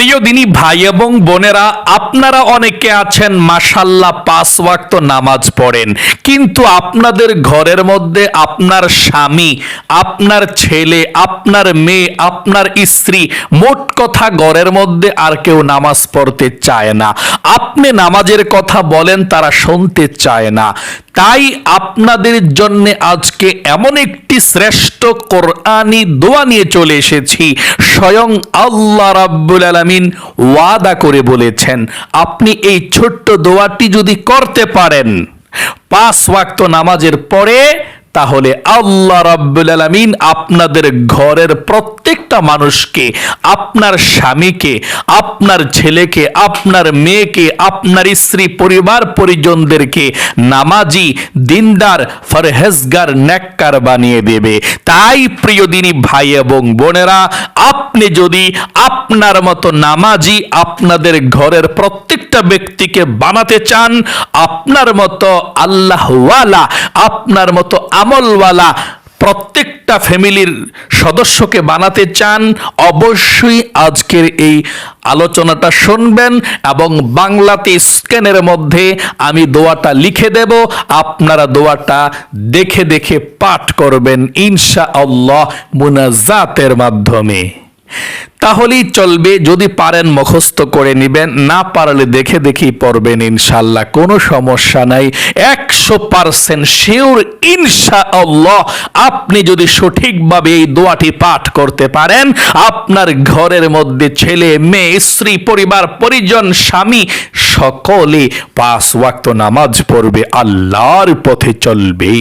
প্রিয় দিনী ভাই এবং বোনেরা, আপনারা অনেকে আছেন মাসাল্লাহ পাঁচ ওয়াক্ত নামাজ পড়েন। কিন্তু আপনাদের ঘরের মধ্যে আপনার স্বামী, আপনার ছেলে, আপনার মেয়ে, আপনার স্ত্রী, মোট কথা ঘরের মধ্যে আর কেউ নামাজ পড়তে চায় না। আপনি নামাজের কথা বলেন, তারা শুনতে চায় না। তাই আপনাদের জন্য আজকে এমন একটি শ্রেষ্ঠ কোরআনি দোয়া নিয়ে চলে এসেছি। স্বয়ং আল্লাহ রাব্বুল আলামিন ওয়াদা করে বলেছেন, আপনি এই ছোট্ট দোয়াটি যদি করতে পারেন, পাঁচ ওয়াক্ত নামাজের পরে তাহলে আল্লাহ রাব্বুল আলামিন আপনাদের ঘরের প্রত্যেকটা মানুষকে, আপনার স্বামীকে, আপনার ছেলেকে, আপনার মেয়েকে, আপনার স্ত্রী পরিবার পরিজনদেরকে নামাজি, দিনদার, ফরহেজগার নেককার বানিয়ে দেবে। তাই প্রিয় দিনী ভাই এবং বোনেরা, আপনি যদি আপনার মতো নামাজি আপনাদের ঘরের প্রত্যেকটা ব্যক্তিকে বানাতে চান, আপনার মতো আল্লাহওয়ালা, আপনার মতো আমলওয়ালা প্রত্যেকটা ফ্যামিলির সদস্যকে বানাতে চান, অবশ্যই আজকের এই আলোচনাটা শুনবেন এবং বাংলাতে স্ক্যানের মধ্যে আমি দোয়াটা লিখে দেব। আপনারা দোয়াটা দেখে দেখে পাঠ করবেন ইনশা আল্লাহ মুনাজাতের মাধ্যমে। তাহলেই চলবে, যদি পারেন মুখস্থ করে নেবেন, না পারলে দেখে দেখেই পড়বেন ইনশাল্লাহ কোনো সমস্যা নাই। একশো পার্সেন্ট শিওর ইনশা আল্লাহ আপনি যদি সঠিকভাবে এই দোয়াটি পাঠ করতে পারেন, আপনার ঘরের মধ্যে ছেলে, মেয়ে, স্ত্রী, পরিবার, পরিজন, স্বামী, সকলে পাঁচ ওয়াক্ত নামাজ পড়বে, আল্লাহর পথে চলবে।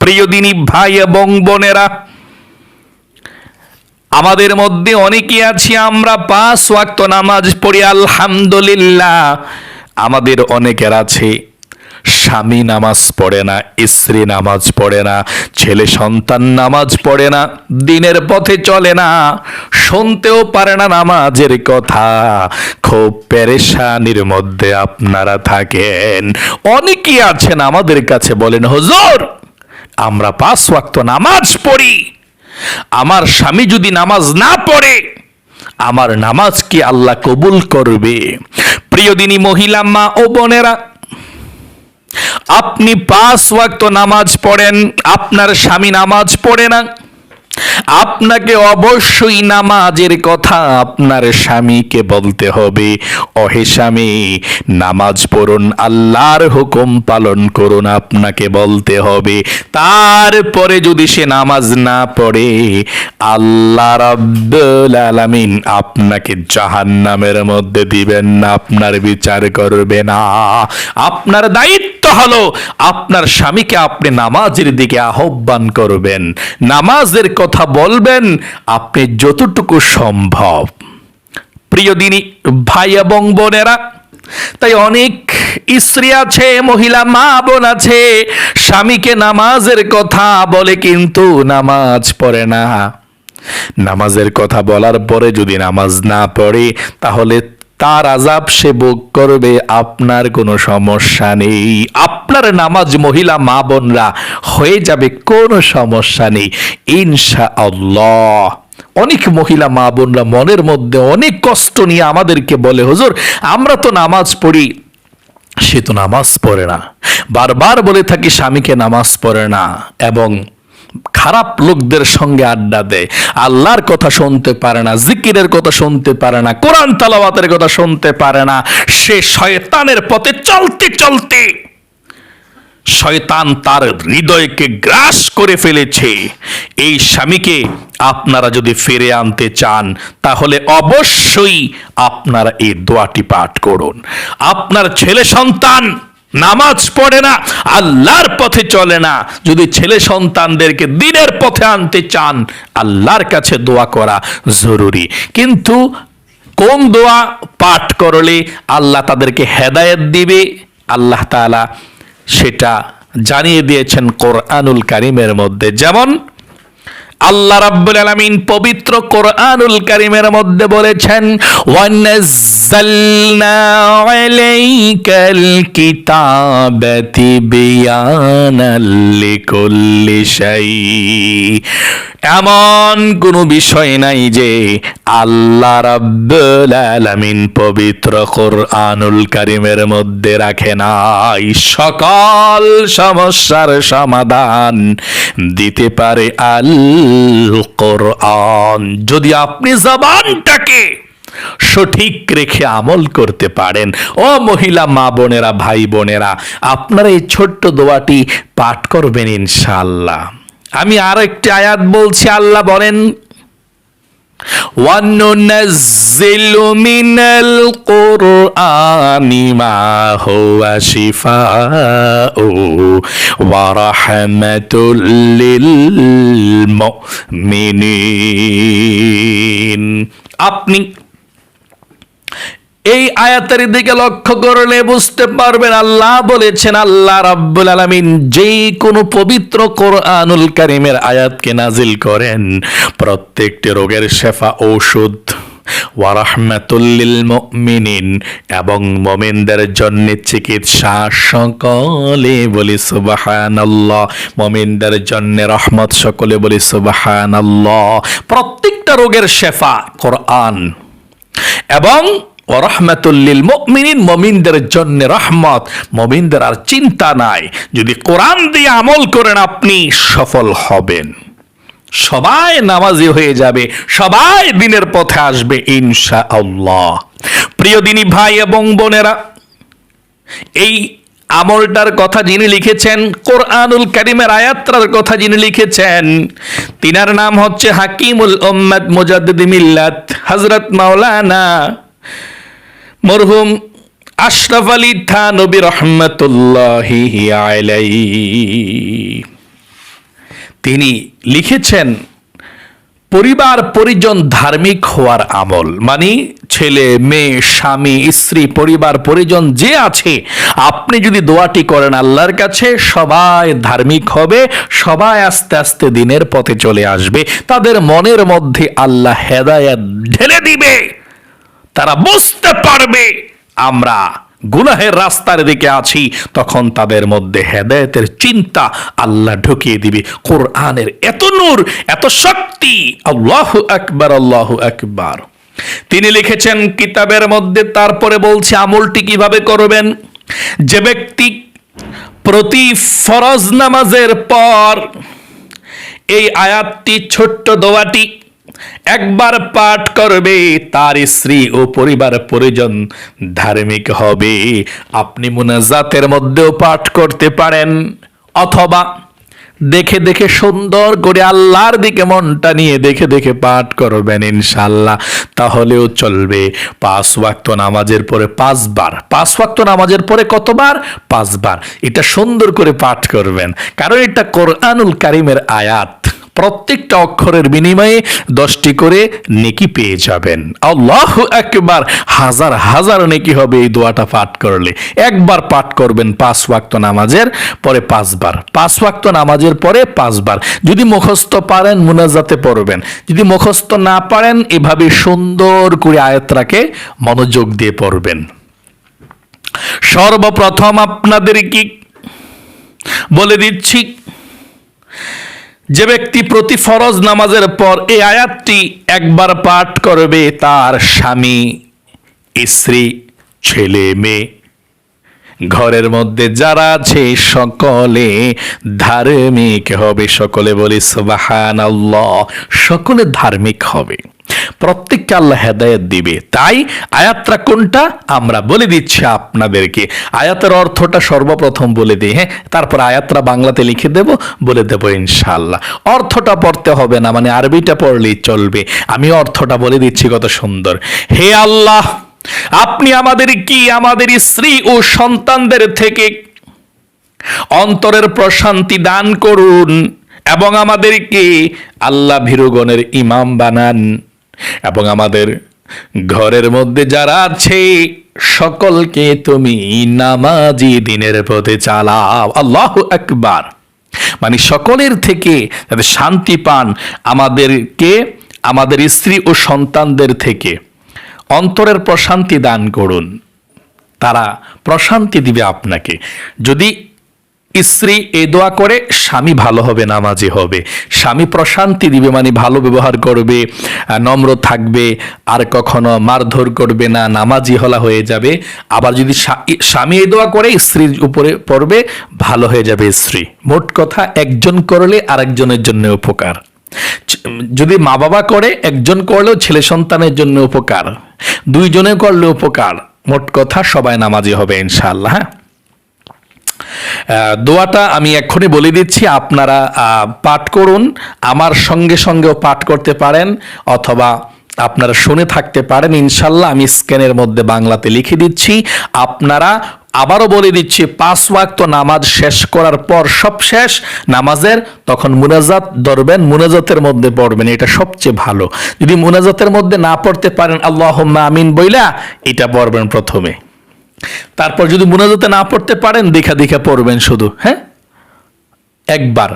প্রিয় দিনী, ভাই এবং বোনেরা আমাদের মধ্যে অনেকে আছি, আমরা পাঁচ ওয়াক্ত নামাজ পড়ি, আলহামদুলিল্লাহ। আমাদের অনেকের আছে, স্বামী নামাজ পড়ে না, স্ত্রী নামাজ পড়ে না, ছেলে সন্তান নামাজ পড়ে না, দিনের পথে চলে না, শুনতেও পারে না নামাজের কথা। খুব পেরেশানির মধ্যে আপনারা থাকেন। অনেকেই আছেন আমাদের কাছে বলেন, হুজুর, আমরা পাঁচ ওয়াক্ত নামাজ পড়ি। আমার স্বামী যদি নামাজ না পড়ে, আমার নামাজ কি আল্লাহ কবুল করবে? প্রিয় দিনী মহিলা, মা ও বোনেরা, আপনি পাঁচ ওয়াক্ত নামাজ পড়েন, আপনার স্বামী নামাজ পড়ে না। আপনাকে অবশ্যই নামাজের কথা আপনার স্বামীকে বলতে হবে। অহে স্বামী, নামাজ পড়ুন, আল্লাহর হুকুম পালন করুন, আপনাকে বলতে হবে। তারপরে যদি সে নামাজ না পড়ে, আল্লাহ রাব্বুল আলামিন আপনাকে জাহান্নামের মধ্যে দিবেন না, আপনার বিচার করবে না। আপনার দায়িত্ব হলো, আপনার স্বামীকে আপনি নামাজের দিকে আহ্বান করবেন। নামাজের কথা বলবেন, আপনি যতটুকু সম্ভব। প্রিয় দিনী, ভাই এবং বোনেরা, তাই অনেক স্ত্রী আছে, মহিলা, মা বোন আছে, স্বামীকে নামাজের কথা বলে কিন্তু নামাজ পড়ে না। নামাজের কথা বলার পরে যদি নামাজ না পড়ে, তাহলে তার আজাব সে ভোগ করবে, আপনার কোনো সমস্যা নেই। আপনার নামাজ মহিলা, মা বোনরা, হয়ে যাবে, কোনো সমস্যা নেই। ইনশা আল্লাহ অনেক মহিলা, মা বোনরা মনের মধ্যে অনেক কষ্ট নিয়ে আমাদেরকে বলে, হুজুর, আমরা তো নামাজ পড়ি। সে তো নামাজ পড়ে না। বারবার বলে থাকি, স্বামীকে নামাজ পড়ে না। এবং খারাপ লোকদের সঙ্গে আড্ডা দেয়। আল্লাহর কথা শুনতে পারে না, জিকিরের কথা শুনতে পারে না, কোরআন তালাওয়াতের কথা শুনতে পারে না, সে শয়তানের পথে চলতে চলতে শয়তান তার হৃদয়কে গ্রাস করে ফেলেছে। এই স্বামীকে আপনারা যদি ফিরে আনতে চান, তাহলে অবশ্যই আপনারা এই দোয়াটি পাঠ করুন। আপনার ছেলে সন্তান নামাজ পড়ে না, আল্লাহর পথে চলে না। যদি ছেলে সন্তানদেরকে দিনের পথে আনতে চান, আল্লাহর কাছে দোয়া করা জরুরি। কিন্তু কোন দোয়া পাঠ করলে আল্লাহ তাদেরকে হেদায়েত দিবে? আল্লাহ তাআলা সেটা জানিয়ে দিয়েছেন কোরআনুল কারিমের মধ্যে। যেমন, আল্লাহ রাব্বুল আলামিন পবিত্র কোরআনুল কারীমের মধ্যে বলেছেন ওয়ানাজ্জালনা আলাইকাল কিতাবা তিবয়ানাল লিকুল্লি শাই এমন কোনো বিষয় নাই যে আল্লাহ রাব্বুল আলামিন পবিত্র কোরআনুল কারিমের মধ্যে রাখে নাই। সকল সমস্যার সমাধান দিতে পারে আল কোরআন যদি আপনি জবানটাকে সঠিক রেখে আমল করতে পারেন। ও মহিলা, মা বোনেরা, ভাই বোনেরা, আপনারা এই ছোট্ট দোয়াটি পাঠ করবেন ইনশাআল্লাহ। আমি আর একটি আয়াত বলছি, আল্লাহ বলেন আপনি এই আয়াতের দিকে লক্ষ্য করলে বুঝতে পারবেন আল্লাহ বলেছেন, আল্লাহ রাব্বুল আলামিন যেই কোনো পবিত্র কোরআনুল কারিমের আয়াতকে নাজিল করেন, প্রত্যেকটি রোগের শেফা ঔষধ ওয়ারাহমাতুল্লিল মুমিনিন এবং মোমিনদের জন্য চিকিৎসা সকলে বলি সুবহানাল্লাহ, মোমিনদের জন্য রহমত সকলে বলি সুবহানাল্লাহ, প্রত্যেকটা রোগের শেফা কোরআন এবং রহমাতুল্লিল মমিনিন, মমিনদের জন্য রহমত। মমিনদের আর চিন্তা নাই। যদি কোরআন দিয়ে আমল করেন, আপনি সফল হবেন। সবাই নামাজি হয়ে যাবে, সবাই দিনের পথে আসবে ইনশা আল্লাহ প্রিয় দিনী ভাই এবং বোনেরা, এই আমলটার কথা যিনি লিখেছেন, কোরআনুল কারিমের আয়াত্রার কথা যিনি লিখেছেন, তিনার নাম হচ্ছে হাকিমুল মুজাদ্দিদ মিল্লাত, হযরত মাওলানা মরহুম আশরাফ আলী থানবী রহমতুল্লাহি আলাইহি। তিনি লিখেছেন, পরিবার পরিজন ধার্মিক হওয়ার আমল মানে ছেলে, মেয়ে, স্বামী, স্ত্রী, পরিবার পরিজন যে আছে, আপনি যদি দোয়াটি করেন আল্লাহর কাছে, সবাই ধার্মিক হবে, সবাই আস্তে আস্তে দিনের পথে চলে আসবে, তাদের মনের মধ্যে আল্লাহ হেদায়াত ঢেলে দিবে। তারা বুঝতে পারবে। আমরা গুনাহের রাস্তার দিকে আছি, তখন তাদের মধ্যে হেদায়েতের চিন্তা আল্লাহ ঢুকিয়ে দিবে। কোরআনের এত নূর, এত শক্তি, আল্লাহ আকবার আল্লাহ আকবার। তিনি লিখেছেন, কিতাবের মধ্যে তারপরে বলছে, আমলটি কীভাবে করবেন? যে ব্যক্তি প্রতি ফরজ নামাজের পর এই আয়াতটি, ছোট্ট দোয়াটি একবার পাঠ করবে তার স্ত্রী ও পরিবার পরিজন ধার্মিক হবে। আপনি মুনাজাতের মধ্যেও পাঠ করতে পারেন। অথবা দেখে দেখে সুন্দর করে আল্লাহর দিকে মনটা নিয়ে দেখে দেখে পাঠ করবেন ইনশাল্লাহ তাহলেও চলবে। পাঁচ ওয়াক্ত নামাজের পরে পাঁচবার। পাঁচ ওয়াক্ত নামাজের পরে কতবার? পাঁচবার। এটা সুন্দর করে পাঠ করবেন। কারণ এটা কোরআনুল কারিমের আয়াত। প্রত্যেকটা অক্ষরের বিনিময়ে দশটি করে নেকি পেয়ে যাবেন। আল্লাহ একবার হাজার হাজার নেকি হবে এই দোয়াটা পাঠ করলে। একবার পাঠ করবেন পাঁচ ওয়াক্ত নামাজের পরে পাঁচবার। পাঁচ ওয়াক্ত নামাজের পরে পাঁচবার। যদি মুখস্থ পারেন মুনাজাতে পড়বেন। যদি মুখস্থ না পারেন, এভাবে সুন্দর করে আয়াতটাকে মনোযোগ দিয়ে পড়বেন। সর্বপ্রথম আপনাদের কি বলে দিচ্ছি যে ব্যক্তি প্রতি ফরজ নামাজের পর এই আয়াতটি একবার পাঠ করবে তার স্বামী, স্ত্রী, ছেলে, মেয়ে। ঘরের মধ্যে যারা আছে সকলে ধার্মিক হবে। সকলে বলি সুবাহান সকলে ধার্মিক হবে। প্রত্যেককে আল্লাহ হেদায়ত দিবে। তাই আয়াতটা কোনটা? আমরা বলে দিচ্ছি আপনাদেরকে। আয়াতের অর্থটা সর্বপ্রথম বলে দিই হ্যাঁ? তারপর আয়াতটা বাংলাতে লিখে দেব, বলে দেব ইনশাল্লাহ অর্থটা পড়তে হবে না মানে আরবিটা পড়লেই চলবে। আমি অর্থটা বলে দিচ্ছি কত সুন্দর। হে আল্লাহ আপনি আমাদের কি? আমাদের স্ত্রী ও সন্তানদের থেকে অন্তরের প্রশান্তি দান করুন এবং আমাদেরকে আল্লাহ ভীরুগণের ইমাম বানান এবং আমাদের ঘরের মধ্যে যারা আছে, সকলকে তুমি নামাজি দিনের পথে চালাও। আল্লাহ একবার মানে সকলের থেকে শান্তি পান আমাদেরকে, আমাদের স্ত্রী ও সন্তানদের থেকে। অন্তরের প্রশান্তি দান করুন। তারা প্রশান্তি দিবে আপনাকে। যদি স্ত্রী এই দোয়া করে, স্বামী ভালো হবে, নামাজি হবে। স্বামী প্রশান্তি দিবে মানে ভালো ব্যবহার করবে নম্র থাকবে, আর কখনো মারধর করবে না, নামাজি হলা হয়ে যাবে। আবার যদি স্বামী এই দোয়া করে, স্ত্রীর উপরে পড়বে, ভালো হয়ে যাবে স্ত্রী। মোট কথা, একজন করলে আরেকজনের জন্য উপকার। যদি মা বাবা করে, একজন করলেও ছেলে সন্তানের জন্য উপকার। দুইজনে করলে উপকার। মোট কথা সবাই নামাজি হবে, ইনশাআল্লাহ হ্যাঁ? দোয়াটা আমি এক্ষুনি বলে দিচ্ছি, আপনারা পাঠ করুন, আমার সঙ্গে সঙ্গেও পাঠ করতে পারেন, অথবা আপনারা শুনে থাকতে পারেন, ইনশাল্লাহ আমি স্ক্যানের মধ্যে বাংলাতে লিখে দিচ্ছি। আপনারা আবারও বলে দিচ্ছি, পাঁচ ওয়াক্ত নামাজ শেষ করার পর সব শেষ, নামাজের তখন মুনাজাত ধরবেন, মুনাজাতের মধ্যে পড়বেন, এটা সবচেয়ে ভালো। যদি মুনাজাতের মধ্যে না পড়তে পারেন আল্লাহ আমিন বইলা, এটা পড়বেন প্রথমে। তারপর যদি মুনাজাতে না পড়তে পারেন দেখা দেখা পড়বেন শুধু হ্যাঁ? একবার।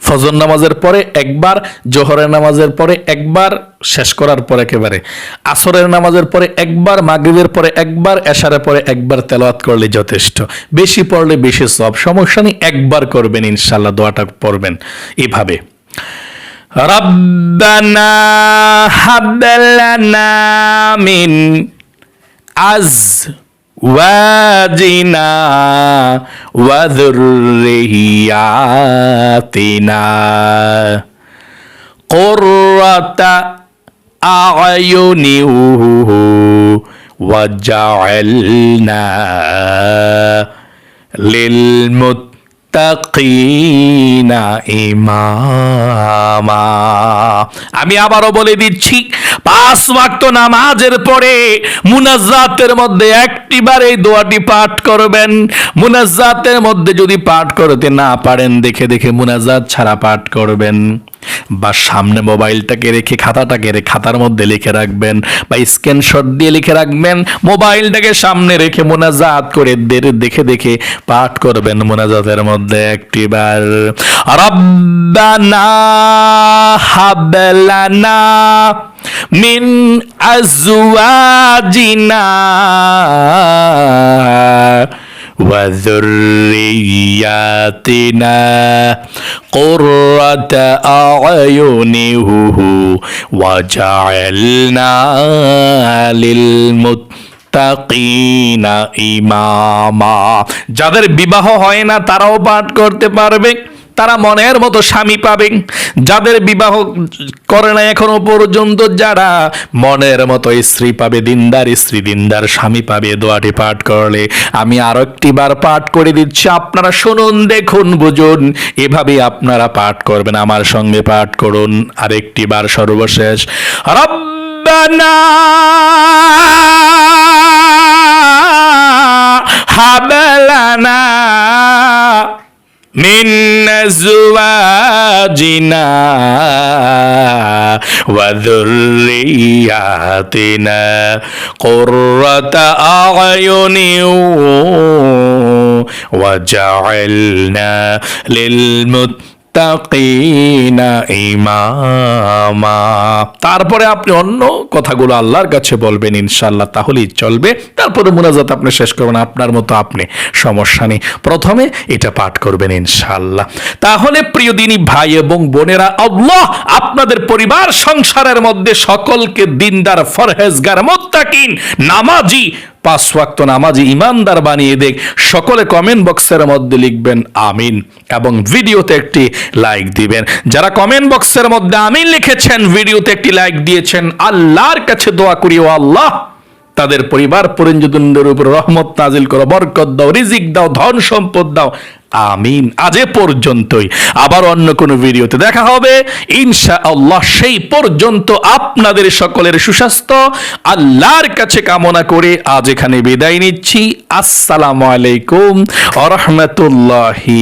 ফজর নামাজের পরে একবার, জোহরের নামাজের পরে একবার, শেষ করার পর একেবারে। আসরের নামাজের পরে একবার, মাগরিবের পরে একবার, এশারের পরে একবার তেলাওয়াত করলে যথেষ্ট। বেশি পড়লে বেশি সব। সমস্যা নেই, একবার করবেন ইনশাল্লাহ দোয়াটা পড়বেন এভাবে। রব্বানা হাবলানা মিন আজ واجنا وذرياتنا قرة أعين وجعلنا للمت মুত্তাকিনা ইমামা। আমি আবারও বলে দিচ্ছি, পাঁচ ওয়াক্ত নামাজের পরে মুনাজাতের মধ্যে একটিবার এই দোয়াটি পাঠ করবেন। মুনাজাতের মধ্যে যদি পাঠ করতে না পারেন, দেখে দেখে মুনাজাত ছাড়া পাঠ করবেন। বা সামনে মোবাইলটাকে রেখে, খাতাটাকে রেখে খাতার মধ্যে লিখে রাখবেন বা স্ক্রিনশট দিয়ে লিখে রাখবেন। মোবাইলটাকে সামনে রেখে মোনাজাত করে দেখে দেখে পাঠ করবেন মোনাজাতের মধ্যে একটিবার। রব্বানা হাবলানা মিন আজওয়াজিনা। وذرياتنا قرة أعين وجعلنا للمتقين إماما যাদের বিবাহ হয় না তারাও পাঠ করতে পারবে তারা মনের মতো স্বামী পাবেন। যাদের বিবাহ করে না এখনও পর্যন্ত, যারা মনের মতো স্ত্রী পাবে, দিনদার স্ত্রী, দিনদার স্বামী পাবে, দোয়াটি পাঠ করলে। আমি আরও একটি বার পাঠ করে দিচ্ছি, আপনারা শুনুন, দেখুন, বুঝুন এভাবে আপনারা পাঠ করবেন। আমার সঙ্গে পাঠ করুন, আরেকটি বার সর্বশেষ। রব্বানা من أزواجنا وذرياتنا قرة أعين وجعلنا للمتقين তারপরে আপনি অন্য কথাগুলো আল্লাহর কাছে বলবেন ইনশাল্লাহ তাহলেই চলবে। তারপরে মুনাজাত আপনি শেষ করবেন, আপনার মতো আপনি সমস্যা নেই। প্রথমে এটা পাঠ করবেন ইনশাল্লাহ তাহলে প্রিয় দিনী ভাই এবং বোনেরা, আল্লাহ আপনাদের পরিবার, সংসারের মধ্যে সকলকে দিনদার, ফরহেজগার, মোত্তাকিন, নামাজি পাঁচ ওয়াক্ত নামাজি ইমানদার বানিয়ে দেখ। সকলে কমেন্ট বক্সের মধ্যে লিখবেন আমিন এবং ভিডিওতে একটি লাইক দিবেন। যারা কমেন্ট বক্সের মধ্যে আমিন লিখেছেন, ভিডিওতে একটি লাইক দিয়েছেন, আল্লাহর কাছে দোয়া করি, ও আল্লাহ। তাদের পরিবার পরিঞ্জদের উপর রহমত নাজিল করো, বরকত দাও, রিজিক দাও, ধন সম্পদ দাও। আমিন। আজ পর্যন্তই। আবার অন্য কোনো ভিডিওতে দেখা হবে। ইনশা আল্লাহ সেই পর্যন্ত আপনাদের সকলের সুস্বাস্থ্য, আল্লাহর কাছে কামনা করে আজ এখানে বিদায় নিচ্ছি। আসসালামু আলাইকুম আ রহমতুল্লাহি